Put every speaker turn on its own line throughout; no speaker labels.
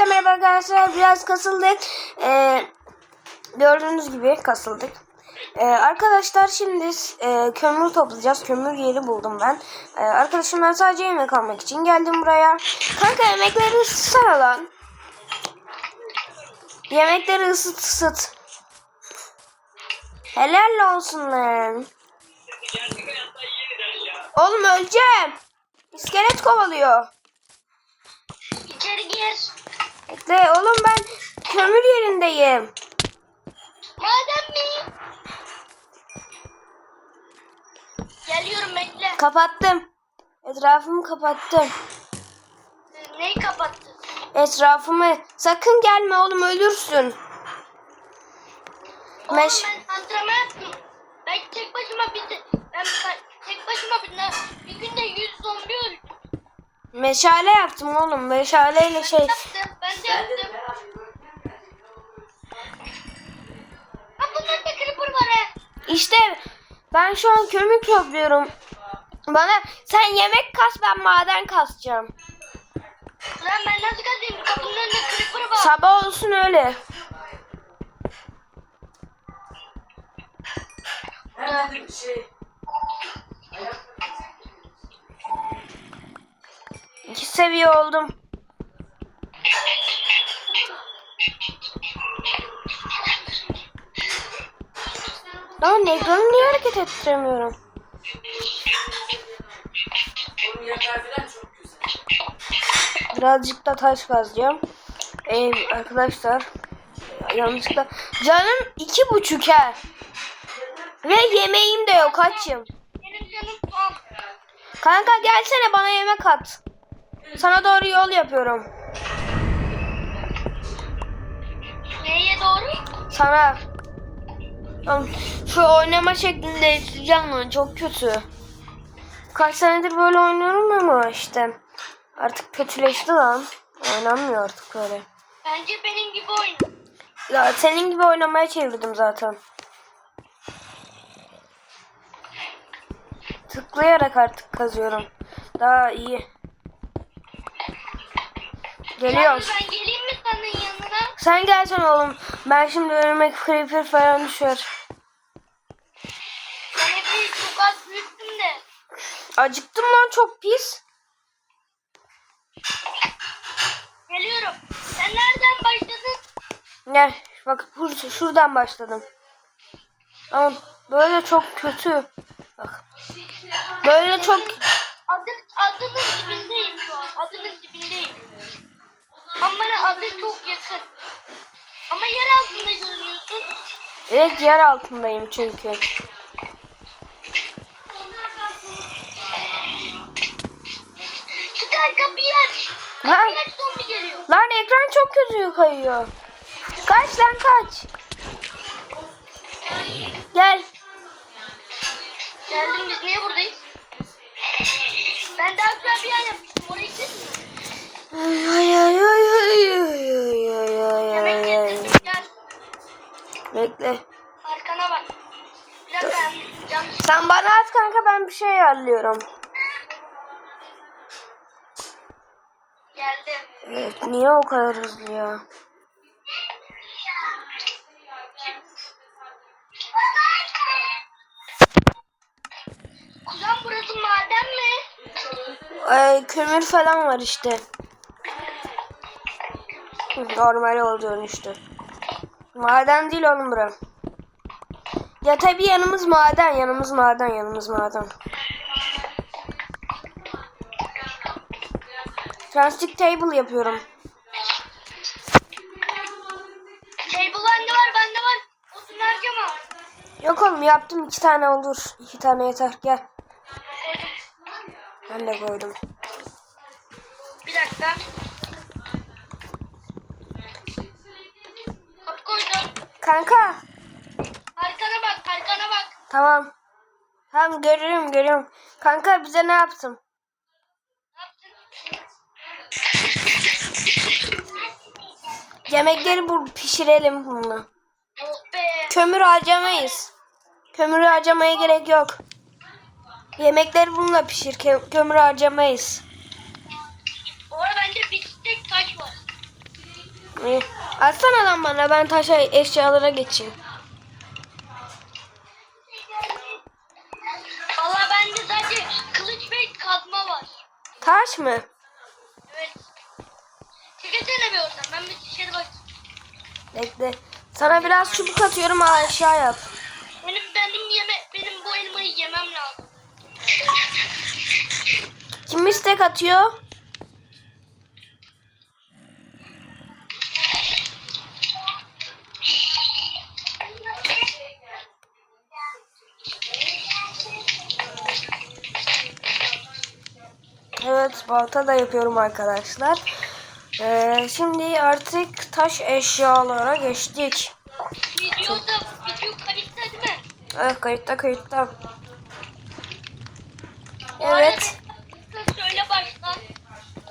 Hepinize merhaba arkadaşlar. Biraz kasıldık. Ee, gördüğünüz gibi kasıldık. Ee, arkadaşlar şimdi e, kömür toplayacağız. Kömür yeri buldum ben. Ee, arkadaşımdan sadece yemek almak için geldim buraya. Kanka yemekleri ısıtsana lan. Yemekleri ısıt ısıt. Helal olsun lan. Oğlum öleceğim. İskelet kovalıyor.
İçeri gir.
Bekle oğlum ben kömür yerindeyim.
Madem mi? Geliyorum bekle.
Kapattım. Etrafımı kapattım.
Neyi kapattın?
Etrafımı sakın gelme oğlum ölürsün.
Oğlum
Meş
ben antrenman yaptım. Ben tek başıma bir de, ben tek başıma bir, de- bir günde 100 zombi öldüm.
meşale yaptım oğlum. Meşaleyle şey.
Yaptım. Ben de yaptım. Ha creeper var he.
İşte ben şu an kömür topluyorum. Bana sen yemek kas ben maden kasacağım.
Lan ben nasıl kazayım? Kapının önünde creeper var.
Sabah olsun öyle. İki seviye oldum. Lan ekranı niye hareket ettiremiyorum? Birazcık da taş kazacağım. Ee, arkadaşlar yanlışlıkla canım iki buçuk he. Ve yemeğim de yok açım. Kanka gelsene bana yemek at. Sana doğru yol yapıyorum.
Neye doğru?
Sana. Şu oynama şeklinde değiştireceğim lan çok kötü. Kaç senedir böyle oynuyorum ama işte artık kötüleşti lan. Oynanmıyor artık böyle.
Bence benim gibi oyna.
Ya senin gibi oynamaya çevirdim zaten. Tıklayarak artık kazıyorum. Daha iyi. Geliyorum.
Yalnız ben geleyim mi senin yanına?
Sen gelsen oğlum. Ben şimdi önüme creeper falan düşer.
Ben hep çok az büyüttüm de.
Acıktım lan çok pis.
Geliyorum. Sen nereden başladın?
Gel bak bur- şuradan başladım. Ama böyle çok kötü. Bak. Böyle çok
Adın, adının dibindeyim şu an. Adının dibindeyim. Ama bana adı çok yakın. Ama yer altında görünüyorsun.
evet yer altındayım çünkü.
Çıkar kapıyı aç.
Lan,
Kapıyı aç zombi geliyor.
lan ekran çok kötü kayıyor. Kaç lan kaç. Gel.
Geldim biz niye buradayız? Ben daha güzel bir yer yapmıştım. Oraya gittin
ben bir şey ayarlıyorum.
Geldim.
Evet niye o kadar hızlı ya?
Kuzen burası maden mi?
Ay, kömür falan var işte. Normal olduğunu işte. Maden değil oğlum bura. Ya tabii yanımız maden, yanımız maden, yanımız maden. Plastic table yapıyorum.
Table bende var bende var. Odun harcama.
Yok oğlum yaptım iki tane olur. İki tane yeter gel. Ben de koydum.
Bir dakika. Kapı koydum.
Kanka
Arkana bak arkana bak.
Tamam. Tamam görüyorum görüyorum. Kanka bize ne yaptın? Yemekleri bu pişirelim
be.
Kömür harcamayız. Kömür harcamaya gerek yok. Yemekleri bununla pişir. Kö- kömür harcamayız.
Orada bende bir tek taş var.
Atsana lan bana ben taşa eşyalara geçeyim.
Bende kılıç ve kazma var.
Taş mı?
Evet. Çekesene bir oradan. Ben bir dışarı bakayım.
Bekle. Sana biraz çubuk atıyorum eşya yap.
Benim benim yeme benim bu elmayı yemem lazım.
Kim istek atıyor? Evet balta da yapıyorum arkadaşlar. Ee, şimdi artık taş eşyalara geçtik.
Videoda video kayıtta değil mi?
Evet kayıtta kayıtta. Evet.
sen Söyle baştan.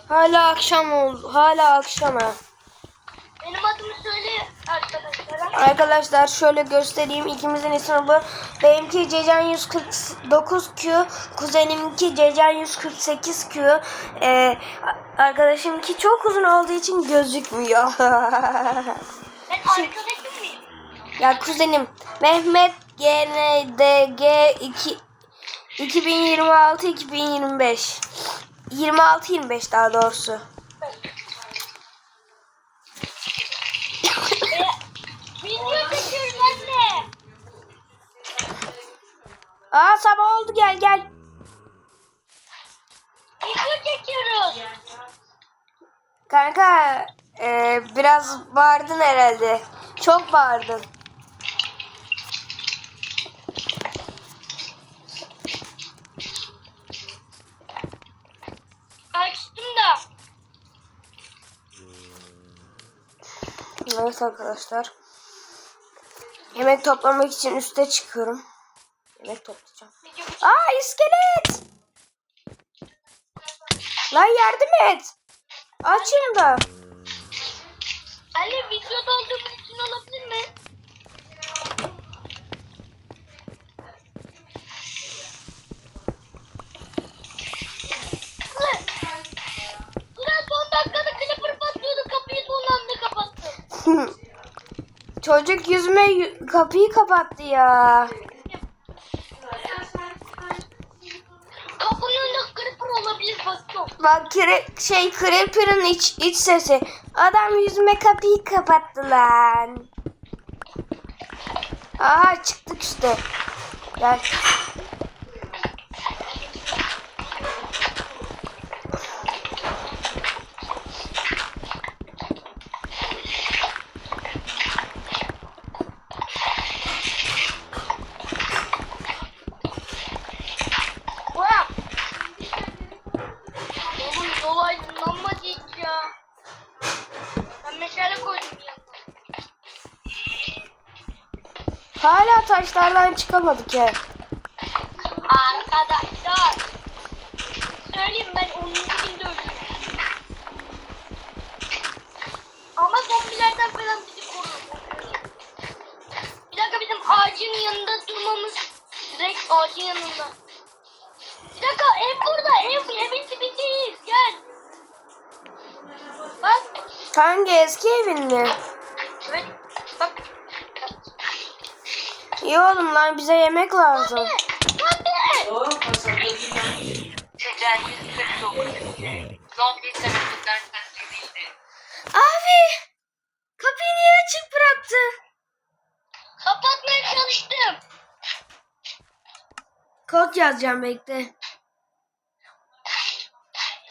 Hala akşam oldu. Hala akşam ha.
Benim adımı söyle arkadaşlara.
Arkadaşlar şöyle göstereyim. İkimizin bu. Benimki Cecan 149Q. Kuzeniminki Cecan 148Q. Ee, arkadaşımki çok uzun olduğu için gözükmüyor.
Ben arkadaşım mıyım?
ya kuzenim Mehmet GNDG 2 2026 2025 26 25 daha doğrusu.
E, video çekiyorum anne.
Aa sabah oldu gel gel.
Video çekiyoruz.
Kanka e, biraz bağırdın herhalde. Çok bağırdın.
Açtım da.
Evet arkadaşlar. Yemek toplamak için üste çıkıyorum. Yemek toplayacağım. Aa iskelet! Lan yardım et. Açın da.
Anne videoda olduğum için olabilir mi? Ulan son dakikada clipper patlıyordu kapıyı son anda kapattı.
Çocuk yüzüme yü- kapıyı kapattı ya.
Kapının önünde clipper olabilir bakıyorum.
Bak kire, şey Creeper'ın iç, iç sesi. Adam yüzüme kapıyı kapattı lan. Aha çıktık işte. Gel.
Ulan! Oğlum yol aydınlanmadı hiç ya. Ben meşale koydum yanına.
Hala taşlardan çıkamadık ya.
Arkadaşlar. Söyleyeyim ben 10. günde öldüm. Ama zombilerden falan bizi korur. Bir dakika bizim ağacın yanında durmamız direkt ağacın yanında. Bir dakika ev burada ev evin dibindeyiz gel. Bak
Hangi eski evin mi?
evet.
İyi oğlum lan bize yemek lazım.
Zombi!
O kasada
Sıcak 149. Zombi tarafından katledildi.
Abi! Kapıyı niye açık bıraktın?
Kapatmaya çalıştım.
Kod yazacağım bekle.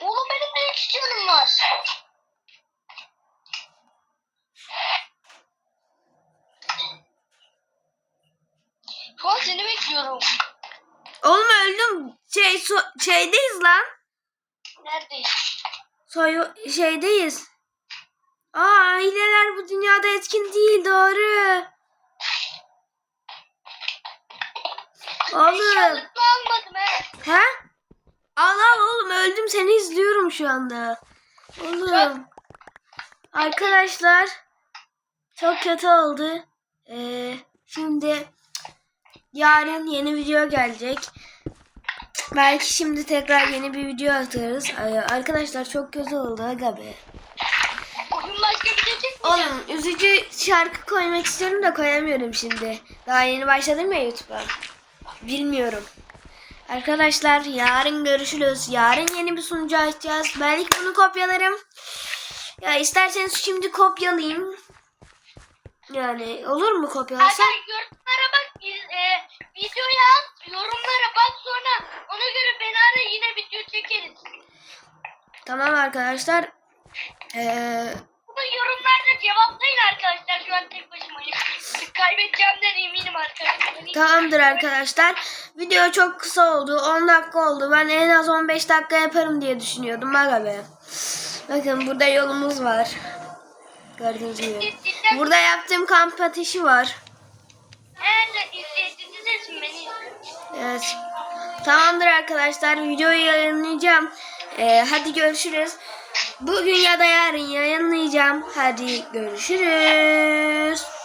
Oğlum benim de üç canım var. Şu an seni bekliyorum.
Oğlum öldüm. Şey so- şeydeyiz lan.
Neredeyiz?
Soy şeydeyiz. Aa hileler bu dünyada etkin değil doğru. Oğlum.
Şartlı almadım he.
He? Al al oğlum öldüm seni izliyorum şu anda. Oğlum. Arkadaşlar. Çok kötü oldu. Ee, şimdi yarın yeni video gelecek. Belki şimdi tekrar yeni bir video atarız. Arkadaşlar çok kötü oldu aga be. Oğlum üzücü şarkı koymak istiyorum da koyamıyorum şimdi. Daha yeni başladım ya YouTube'a. Bilmiyorum. Arkadaşlar yarın görüşürüz. Yarın yeni bir sunucu açacağız. Belki bunu kopyalarım. Ya isterseniz şimdi kopyalayayım. Yani olur mu kopyalasam?
Yorumlara bak. E, videoya at. Yorumlara bak sonra ona göre beni ara yine video çekeriz.
Tamam arkadaşlar. Ee,
Bunu yorumlarda cevaplayın arkadaşlar. Şu an tek başımayım. Kaybedeceğimden eminim arkadaşlar.
Tamamdır arkadaşlar. Video çok kısa oldu. 10 dakika oldu. Ben en az 15 dakika yaparım diye düşünüyordum. Be. Bakın burada yolumuz var. Gördüğünüz gibi. Burada yaptığım kamp ateşi var. Evet. Tamamdır arkadaşlar. Videoyu yayınlayacağım. Ee, hadi görüşürüz. Bugün ya da yarın yayınlayacağım. Hadi görüşürüz.